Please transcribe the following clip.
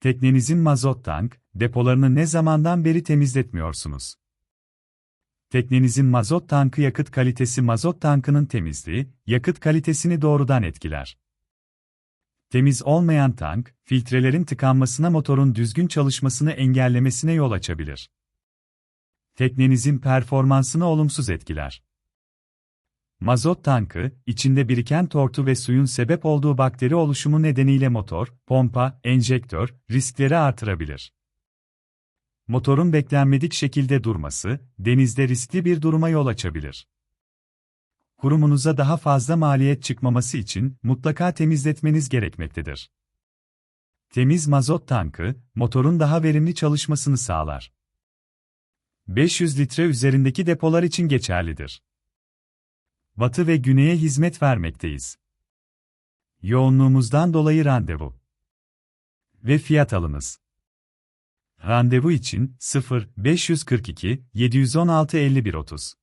Teknenizin mazot tank, depolarını ne zamandan beri temizletmiyorsunuz? Teknenizin mazot tankı yakıt kalitesi mazot tankının temizliği, yakıt kalitesini doğrudan etkiler. Temiz olmayan tank, filtrelerin tıkanmasına motorun düzgün çalışmasını engellemesine yol açabilir. Teknenizin performansını olumsuz etkiler. Mazot tankı, içinde biriken tortu ve suyun sebep olduğu bakteri oluşumu nedeniyle motor, pompa, enjektör, riskleri artırabilir. Motorun beklenmedik şekilde durması, denizde riskli bir duruma yol açabilir. Kurumunuza daha fazla maliyet çıkmaması için mutlaka temizletmeniz gerekmektedir. Temiz mazot tankı, motorun daha verimli çalışmasını sağlar. 500 litre üzerindeki depolar için geçerlidir. Batı ve güneye hizmet vermekteyiz. Yoğunluğumuzdan dolayı randevu ve fiyat alınız. Randevu için 0 542 716 51 30